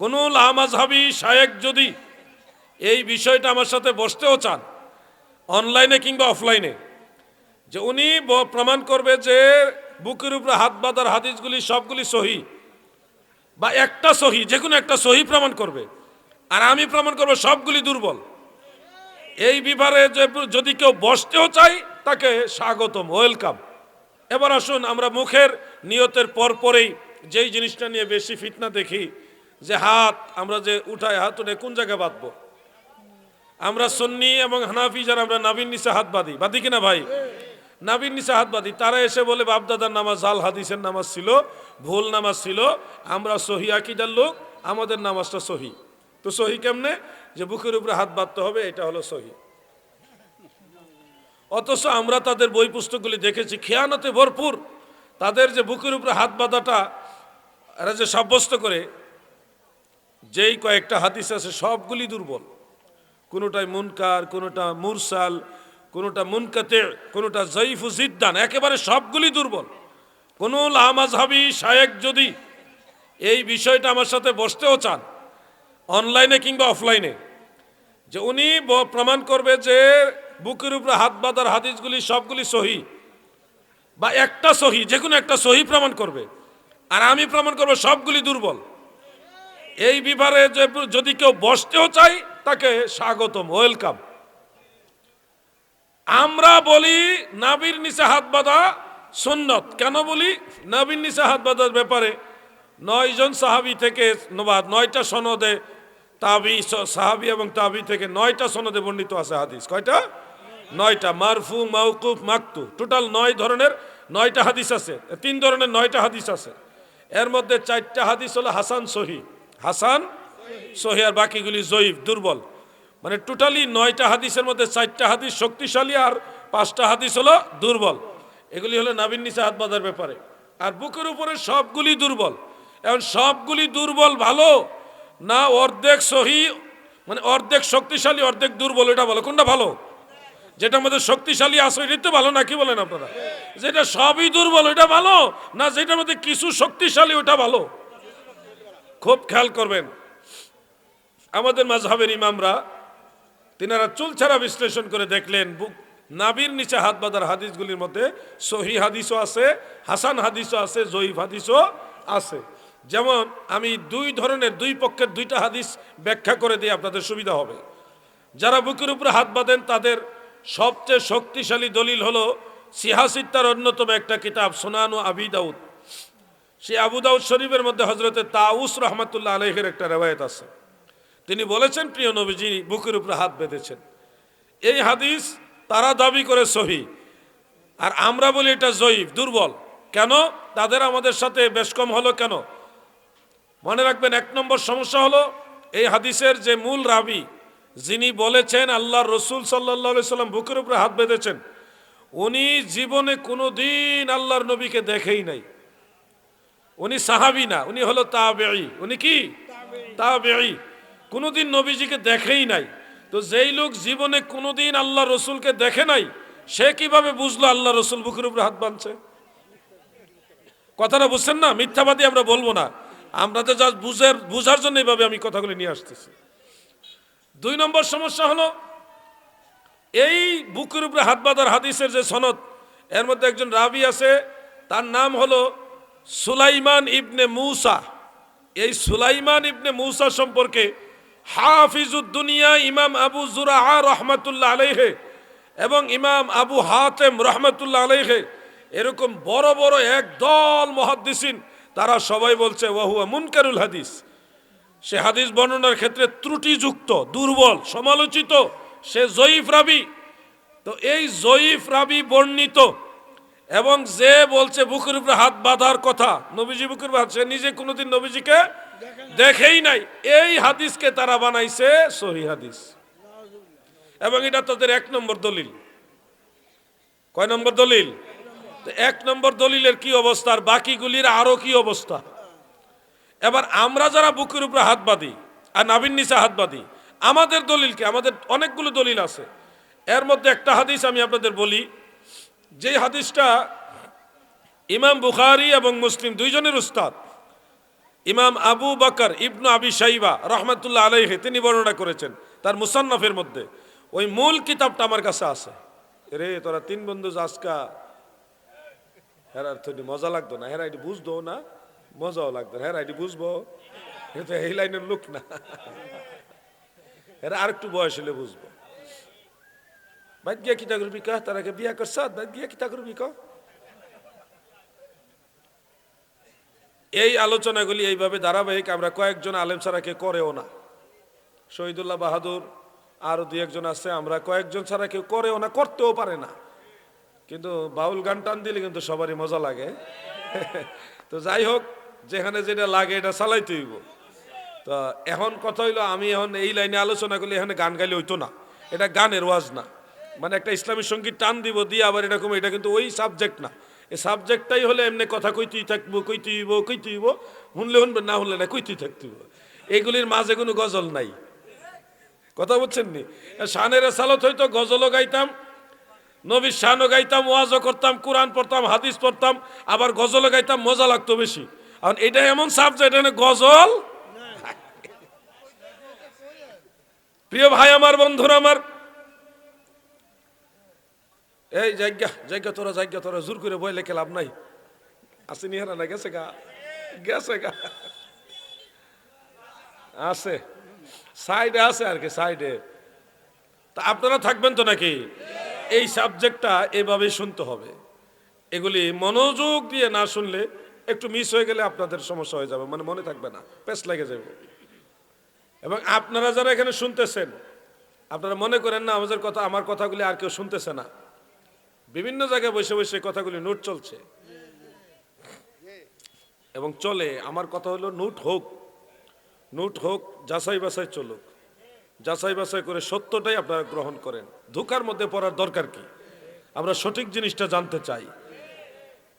কোনো লামাজহাবি শায়েক যদি এই বিষয়টা আমার সাথে বসতেও চান অনলাইনে কিংবা অফলাইনে যে উনি প্রমাণ করবে যে বুকের উপরে হাত বাঁধার হাদিসগুলি সবগুলি সহি বা একটা সহি, যে কোনো একটা সহি প্রমাণ করবে, আর আমি প্রমাণ করব সবগুলি দুর্বল। এই বিভারে যদি কেউ বসতেও চাই তাকে স্বাগতম ওয়েলকাম এবার আসুন, আমরা মুখের নিয়তের পরপরেই যেই জিনিসটা নিয়ে বেশি ফিতনা দেখি যে হাত, আমরা যে উঠাই, হাত উঠে কোন জায়গায় বাঁধবো? আমরা সুন্নি এবং হানাফি যারা, আমরা নাবিন নিচে হাত বাঁধি। বাঁধি কিনা ভাই? নাবিন নিচে হাত বাঁধি। তারা এসে বলে, বাপদাদার নামাজ জাল হাদিসের নামাজ ছিল, ভুল নামাজ ছিল। আমরা সহি আকিদার লোক, আমাদের নামাজটা সহি। তো সহি কেমনে? যে বুকের উপরে হাত বাঁধতে হবে, এটা হলো সহি। অথচ আমরা তাদের বই পুস্তকগুলি দেখেছি, খেয়ানতে ভরপুর। তাদের যে বুকের উপরে হাত বাঁধাটা, এরা যে সাব্যস্ত করে যেই কয়েকটা হাদিস আছে, সবগুলি দুর্বল। কোনোটাই মুনকার, কোনোটা মুরসাল, কোনোটা মুনকাতে, কোনোটা জয়ীফু জিদ্দান, একেবারে সবগুলি দুর্বল। কোনো লামাজহাবি শায়েক যদি এই বিষয়টা আমার সাথে বসতেও চান, অনলাইনে কিংবা অফলাইনে, যে উনি প্রমাণ করবে যে বুকের উপরে হাত বাঁধার হাদিসগুলি সবগুলি সহি, বা একটা সহি, যে কোনো একটা সহি প্রমাণ করবে। আর আমি প্রমাণ করব সবগুলি দুর্বল। এই যে যদি কেউ বসতেও চাই তাকে স্বাগতম, ওয়েলকাম। আমরা বলি নাবির নিচে হাত বাঁধা সুন্নত। কেন বলি? নাবির নিচে হাত বাঁধার ব্যাপারে নয় জন সাহাবি থেকে নয়টা সনদে তাবি, সাহাবি এবং তাবি থেকে নয়টা সনদে বর্ণিত আছে হাদিস। কয়টা? নয়টা। মারফু মাউকুফ মাকতু। টোটাল নয় ধরনের নয়টা হাদিস আছে। তিন ধরনের নয়টা হাদিস আছে। এর মধ্যে চারটা হাদিস হলো হাসান সহি। হাসান, সহি আর বাকিগুলি জয়ীফ, দুর্বল। মানে টোটালি নয়টা হাদিসের মধ্যে চারটা হাদিস শক্তিশালী আর পাঁচটা হাদিস হলো দুর্বল। এগুলি হলো নাবিন নিচে হাত বাঁধার ব্যাপারে। আর বুকের উপরে সবগুলি দুর্বল। এখন সবগুলি দুর্বল ভালো না অর্ধেক সহি? মানে অর্ধেক শক্তিশালী, অর্ধেক দুর্বল, এটা ভালো। কোনটা ভালো? যেটা আমাদের শক্তিশালী আছে এটাই তো ভালো না, কি বলেন আপনারা? যেটা সবই দুর্বল ওটা ভালো? না যেটার মধ্যে কিছু শক্তিশালী ওটা ভালো? খুব খেয়াল করবেন। আমাদের মাঝহাবের ইমামরা তিনারা চুলছাড়া বিশ্লেষণ করে দেখলেন, বুক নাবির নিচে হাত বাঁধার হাদিসগুলির মধ্যে সহি হাদিসও আছে, হাসান হাদিসও আছে, জয়ীফ হাদিসও আছে। যেমন আমি দুই ধরনের, দুই পক্ষের দুইটা হাদিস ব্যাখ্যা করে দিই, আপনাদের সুবিধা হবে। যারা বুকের উপরে হাত বাঁধেন, তাদের সবচেয়ে শক্তিশালী দলিল হলো সিহাসিত্তার অন্যতম একটা কিতাব, সোনানু আবি দাউদ। সেই আবু দাউদ শরীফের মধ্যে হজরতে তাউস রহমতুল্লাহ আলহের একটা রেওয়ায়ত আছে। তিনি বলেছেন, প্রিয় নবীজি, বুকের উপরে হাত বেঁধেছেন। এই হাদিস তারা দাবি করে সহি। আর আমরা বলি এটা জয়ীফ, দুর্বল। কেন? তাদের আমাদের সাথে বেশ কম হলো কেন? মনে রাখবেন, এক নম্বর সমস্যা হলো এই হাদিসের যে মূল রাবি, যিনি বলেছেন আল্লাহ রসুল সাল্লাহ সাল্লাম বুকের উপরে হাত বেঁধেছেন। উনি জীবনে কোনো দিন আল্লাহর নবীকে দেখেই নাই। উনি সাহাবি না, উনি হলো তাবেই উনি কি? তাবেই কোনোদিন নবীজিকে দেখেই নাই। তো যেই লোক জীবনে কোনোদিন আল্লাহ রসুলকে দেখে নাই, সে কীভাবে বুঝলো আল্লাহ রসুল বুকের উপরে হাত বাঁধছে? কথাটা বুঝছেন না? মিথ্যাবাদী আমরা বলব না। আমরা তো জাস্ট বুঝার বুঝার জন্য এইভাবে আমি কথাগুলি নিয়ে আসতেছি। দুই নম্বর সমস্যা হলো, এই বুকের উপরে হাত বাঁধার হাদিসের যে সনদ, এর মধ্যে একজন রাবি আছে, তার নাম হলো সুলাইমান ইবনে মুসা। এই সুলাইমান ইবনে মুসা সম্পর্কে হাফিজুদ্দুনিয়া ইমাম আবু জুরা রহমাতুল্লাহ আলাইহে এবং ইমাম আবু হাতেম রহমাতুল্লাহ আলাইহে এরকম বড় বড় এক দল মহাদ্দিসিন, তারা সবাই বলছে, ওয়াহুয়া মুনকারুল হাদিস। সে হাদিস বর্ণনার ক্ষেত্রে ত্রুটিযুক্ত, দুর্বল, সমালোচিত, সে জয়ীফ রাবি। তো এই জয়ীফ রাবি বর্ণিত এবং যে বলছে বুকের উপরে হাত বাঁধার কথা, নবীজি বুকের হাত, সে নিজে কোনোদিন নবীজিকে দেখেই নাই। এই হাদিসকে তারা বানাইছে সহি হাদিস। এবং এটা তাদের এক নম্বর দলিল। কয় নম্বর দলিল? এক নম্বর দলিলের কি অবস্থা আর বাকিগুলির আরও কি অবস্থা? এবার আমরা যারা বুকের উপরে হাত বাঁধি আর নাবিন নিচে হাত বাঁধি, আমাদের দলিলকে আমাদের অনেকগুলো দলিল আছে। এর মধ্যে একটা হাদিস আমি আপনাদের বলি। যে হাদিসটা ইমাম বুখারি এবং মুসলিম দুইজনের উস্তাদ, ইমাম আবু বকর ইবনু আবি সাইবা রহমতুল্লাহ আলাইহে তিনি বর্ণনা করেছেন তার মুসান্নফের মধ্যে। ওই মূল কিতাবটা আমার কাছে আছে। রে তোরা তিন বন্ধু আজকা হেরার তো মজা লাগতো না? হেরা এটি বুঝতো না? মজাও লাগতো হেরা এটি বুঝব? এটা এই লাইনের লোক না। এরা আর একটু বয়স হলে বুঝব। বাদ গিয়া কিতা করবি কা তারাকে বিয়া করছ বাদ গিয়া কিতা করবি কা এই আলোচনাগুলি এইভাবে ধারাবাহিক আমরা কয়েকজন আলেম ছাড়াকে করেও না শহীদুল্লাহ বাহাদুর আরও দুই একজন আছে আমরা কয়েকজন ছাড়া কেউ করেও না করতেও পারে না কিন্তু বাউল গান টান দিলে কিন্তু সবারই মজা লাগে তো যাই হোক যেখানে যেটা লাগে এটা চালাইতে হইব তো এখন কথা হইল আমি এখন এই লাইনে আলোচনা করলে এখানে গান গাইলে হইতো না এটা গানের ওয়াজ না মানে একটা ইসলামী সংগীত টান দিব দিয়ে আবার এরকম এটা কিন্তু ওই সাবজেক্ট না। এই সাবজেক্টটাই হলে এমনি কথা কইতেই থাকব কইতেই হইব কইতেই হইব শুনলে শুনবে না শুনলে না কইতেই থাকতে হইব। এগুলির মাঝে কোনো গজল নাই। কথা বলছেন নি? শানের সালত হয়তো গজলও গাইতাম নবীর শানও গাইতাম ওয়াজও করতাম কোরআন পড়তাম হাদিস পড়তাম আবার গজলও গাইতাম মজা লাগতো বেশি। কারণ এটা এমন সাবজেক্ট এখানে গজল? প্রিয় ভাই আমার বন্ধুরা আমার এই জায়গা জায়গা তোরা জায়গা তোরা, জোর করে বই লেখে লাভ নাই? আসেনি হারা না গেছে গা? গেছে গা। আছে। সাইডে আছে আর কি সাইডে তা আপনারা থাকবেন তো নাকি? এই সাবজেক্টটা এভাবে শুনতে হবে। এগুলি মনোযোগ দিয়ে না শুনলে একটু মিস হয়ে গেলে আপনাদের সমস্যা হয়ে যাবে মানে মনে থাকবে না পেস লেগে যাবে। এবং আপনারা যারা এখানে শুনতেছেন, আপনারা মনে করেন না আমাদের কথা, আমার কথাগুলি আর কেউ শুনতেছে না। বিভিন্ন জায়গায় বসে বসে কথাগুলি নোট চলছে। এবং চলে, আমার কথা হলো নোট হোক নোট হোক, যাচাই বাছাই চলুক। যাচাই বাছাই করে সত্যটাই আপনারা গ্রহণ করেন। ধোকার মধ্যে পড়ার দরকার কি? আমরা সঠিক জিনিসটা জানতে চাই।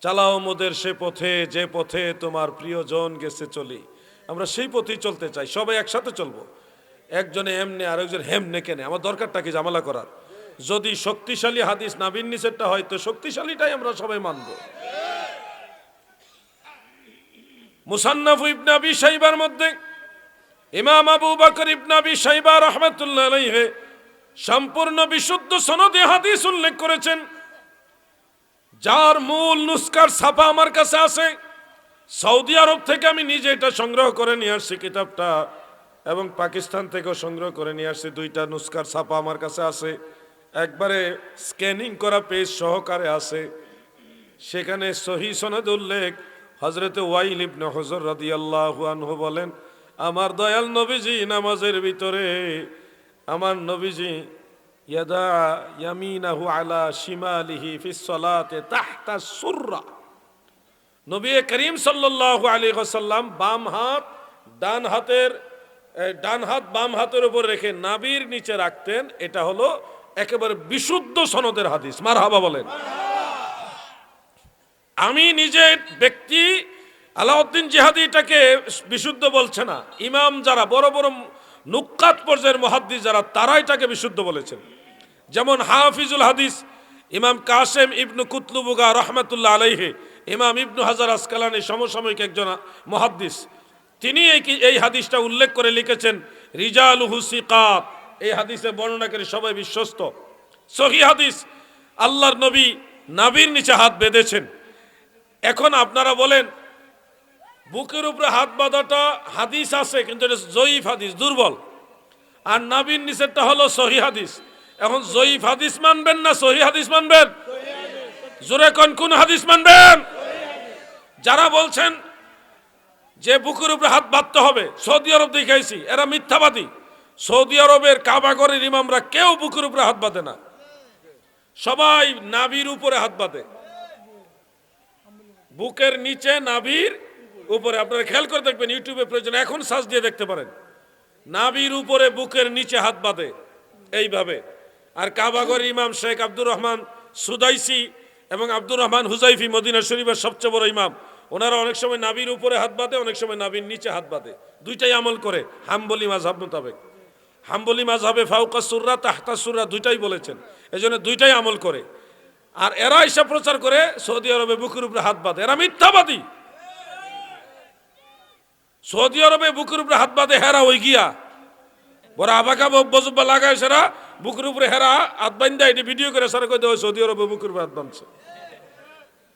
চালাও মোদের সে পথে, যে পথে তোমার প্রিয়জন গেছে চলি। আমরা সেই পথেই চলতে চাই, সবাই একসাথে চলবো। একজনে এমনে, আরেকজন হেমনে কেনে। আমার দরকারটা কি জামালা করার? যদি শক্তিশালী হাদিস নাবিন নিচেরটা হয়, তো শক্তিশালীটাই আমরা সবাই মানব। মুসান্নাফ ইবনে আবি সাইবার মধ্যে ইমাম আবু বকর ইবনে আবি সাইবা সম্পূর্ণ বিশুদ্ধ সনদে হাদিস উল্লেখ করেছেন। যার মূল নুস্কার ছাপা আমার কাছে আছে। সৌদি আরব থেকে আমি নিজে এটা সংগ্রহ করে নিয়ে আসছি কিতাবটা এবং পাকিস্তান থেকেও সংগ্রহ করে নিয়ে আসছি, দুইটা নুস্কার ছাপা আমার কাছে আছে। একবারে স্ক্যানিং করা পেজ সহকারে আছে সেখানে সহি সনদ উল্লেখ। হজরত ওয়াইল ইবনে হজর রাদিয়াল্লাহু আনহু বলেন, আমার দয়াল নবীজি নামাজের ভিতরে, আমার নবীজি ইয়াদা ইয়ামিনাহু আলা শিমালিহি ফিস সালাতে তাহতা সুররা। নবী করিম সাল্লাল্লাহু আলাইহি ওয়াসাল্লাম বাম হাত, ডান হাতের ডান হাত বাম হাতের উপর রেখে নাবির নিচে রাখতেন। এটা হলো একেবারে বিশুদ্ধ সনদের হাদিস। মারহাবা বলেন। আমি নিজে ব্যক্তি, আলাউদ্দিন জিহাদি এটাকে বিশুদ্ধ বলছে না। ইমাম যারা, বড় বড় নুকাত পর্যায়ের মহাদ্দিস যারা, তারা এটাকে বিশুদ্ধ বলেছেন। যেমন হাফিজুল হাদিস, ইমাম কাসেম ইবনু কুতলুবুগা রহমতুল্লাহ আলাইহে, ইমাম ইবনু হাজার আসকালানি সমসাময়িক একজন মহাদ্দিস। তিনি এই হাদিসটা উল্লেখ করে লিখেছেন রিজাল হুসিকাত এই হাদিসে বর্ণনাকারী সবাই বিশ্বস্ত। সহি হাদিস, আল্লাহর নবী নাবির নিচে হাত বেঁধেছেন। এখন আপনারা বলেন, বুকের উপরে হাত বাঁধাটা হাদিস আছে, কিন্তু এটা জয়ীফ হাদিস, দুর্বল। আর নাবির নিচেরটা হলো সহি হাদিস। এখন জয়ীফ হাদিস মানবেন না সহি হাদিস মানবেন? জোরে কোন কোন হাদিস মানবেন? যারা বলছেন যে বুকের উপরে হাত বাঁধতে হবে, সৌদি আরব দেখাইছি এরা মিথ্যাবাদী। সৌদি আরবের কাবাগরের ইমামরা কেউ বুকের উপরে হাত বাঁধে না। সবাই নাবির উপরে হাত বাঁধে। বুকের নিচে নাভির উপরে। আপনারা খেয়াল করে দেখবেন, ইউটিউবে প্রয়োজন, এখন সাজ দিয়ে দেখতে পারেন। নাভির উপরে বুকের নিচে হাত বাঁধে, এইভাবে। আর কাবাগর ইমাম শেখ আব্দুর রহমান সুদাইসি এবং আব্দুর রহমান হুজাইফি মদিনা শরীফের সবচেয়ে বড় ইমাম। ওনারা অনেক সময় নাভির উপরে হাত বাঁধে, অনেক সময় নাভির নিচে হাত বাঁধে। দুইটাই আমল করে, হাম্বলি মাঝহাব মোতাবেক। হাম্বলি মাঝহাবে ফাউকা সুররা, তাহতা সুররা দুইটাই বলেছেন। এই জন্য দুইটাই আমল করে। আর এরা এসব প্রচার করে সৌদি আরবে বুকের উপরে হাত বাঁধে। এরা মিথ্যাবাদী। সৌদি আরবে বুকের উপরে হাত বাঁধে, হেরা ওই গিয়া। বড় আবাকা বজব্বা লাগায় সেরা, বুকের উপরে হেরা হাত বান্ধা এটি ভিডিও করে, সারা কই দেওয়া সৌদি আরবে বুকের উপরে হাত বাঁধছে।